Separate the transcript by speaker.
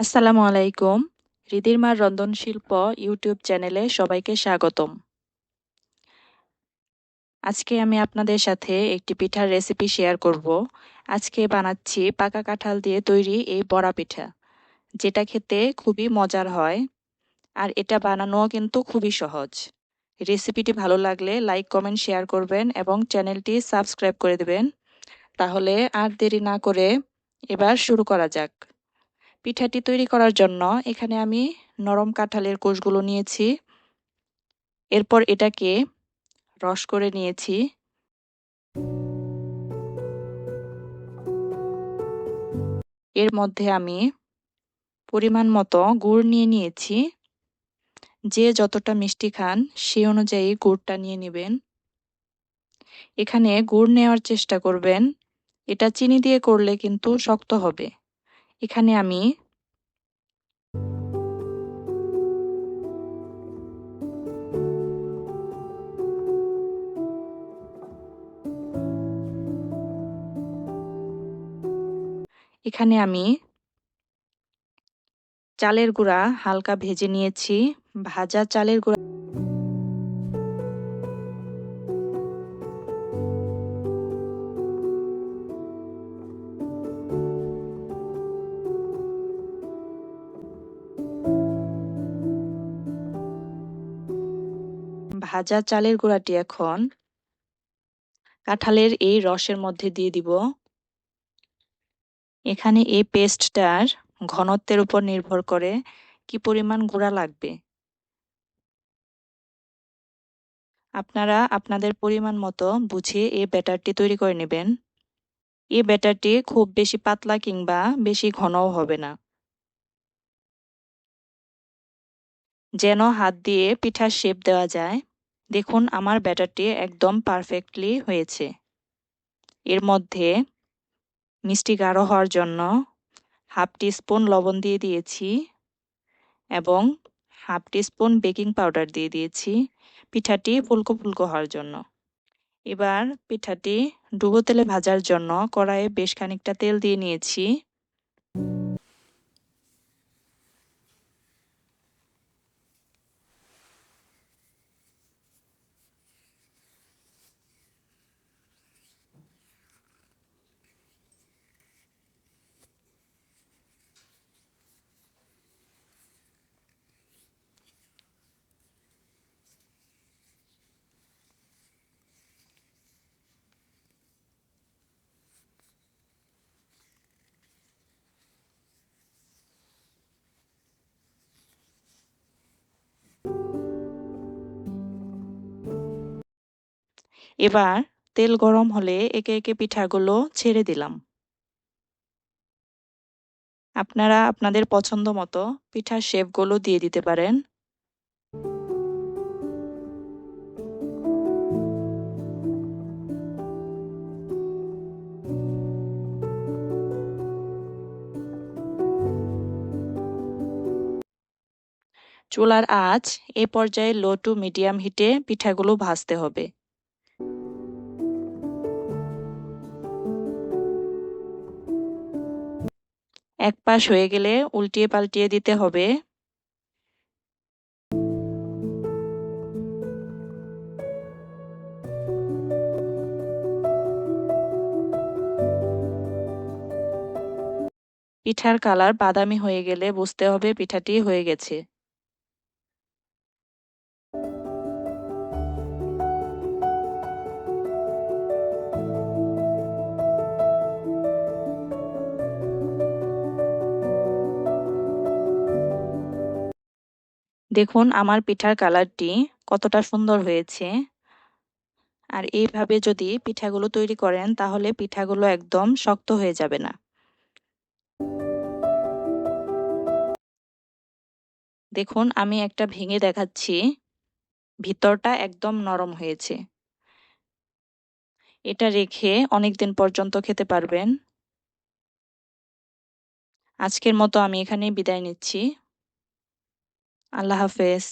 Speaker 1: আসসালামু আলাইকুম। রিদির মার রন্ধনশিল্প ইউটিউব চ্যানেলে সবাইকে স্বাগতম। আজকে আমি আপনাদের সাথে একটি পিঠার রেসিপি শেয়ার করব। আজকে বানাচ্ছি পাকা কাঁঠাল দিয়ে তৈরি এই বড়া পিঠা, যেটা খেতে খুবই মজার হয় আর এটা বানানো কিন্তু খুবই সহজ। রেসিপিটি ভালো লাগলে লাইক, কমেন্ট, শেয়ার করবেন এবং চ্যানেলটি সাবস্ক্রাইব করে দেবেন। তাহলে আর দেরি না করে এবার শুরু করা যাক। পিঠাটি তৈরি করার জন্য এখানে আমি নরম কাঁঠালের কোষগুলো নিয়েছি। এরপর এটাকে রস করে নিয়েছি। এর মধ্যে আমি পরিমাণ মতো গুড় নিয়ে নিয়েছি। যে যতটা মিষ্টি খান সে অনুযায়ী গুড়টা নিয়ে নেবেন। এখানে গুড় নেওয়ার চেষ্টা করবেন। এটা চিনি দিয়ে করলে কিন্তু শক্ত হবে। এখানে আমি এখানে আমি চালের গুঁড়া হালকা ভেজে নিয়েছি। ভাজা চালের গুঁড়া ভাজা চালের গুঁড়াটি এখন কাঁঠালের এই রসের মধ্যে দিয়ে দিব। এখানে এই পেস্টটার ঘনত্বের উপর নির্ভর করে কি পরিমাণ গুঁড়া লাগবে। আপনারা আপনাদের পরিমাণ মতো বুঝে এই ব্যাটারটি তৈরি করে নেবেন। এই ব্যাটারটি খুব বেশি পাতলা কিংবা বেশি ঘনও হবে না। যেন হাত দিয়ে পিঠার শেপ দেওয়া যায়। দেখুন, আমার ব্যাটারটি একদম পারফেক্টলি হয়েছে। এর মধ্যে মিষ্টি গাঢ় হওয়ার জন্য হাফ স্পুন লবণ দিয়ে দিয়েছি এবং হাফ স্পুন বেকিং পাউডার দিয়ে দিয়েছি। পিঠাটি ফুলকো ফুলকো হওয়ার জন্য। এবার পিঠাটি ডুবো তেলে ভাজার জন্য কড়াইয়ে বেশ খানিকটা তেল দিয়ে নিয়েছি। এবার তেল গরম হলে একে একে পিঠাগুলো ছেড়ে দিলাম। আপনারা আপনাদের পছন্দ মতো পিঠার শেপগুলো দিয়ে দিতে পারেন। চুলার আঁচ এ পর্যায়ে লো টু মিডিয়াম হিটে পিঠাগুলো ভাজতে হবে। এক পাশ হয়ে গেলে উল্টিয়ে পাল্টিয়ে দিতে হবে। পিঠার কালার বাদামি হয়ে গেলে বুঝতে হবে পিঠাটি হয়ে গেছে। দেখুন আমার পিঠার কালারটি কতটা সুন্দর হয়েছে। আর এইভাবে যদি পিঠাগুলো তৈরি করেন তাহলে পিঠাগুলো একদম শক্ত হয়ে যাবে না। দেখুন আমি একটা ভেঙে দেখাচ্ছি। ভিতরটা একদম নরম হয়েছে। এটা রেখে অনেক দিন পর্যন্ত খেতে পারবেন। আজকের মতো আমি এখানেই বিদায় নিচ্ছি। আল্লাহ হাফেজ।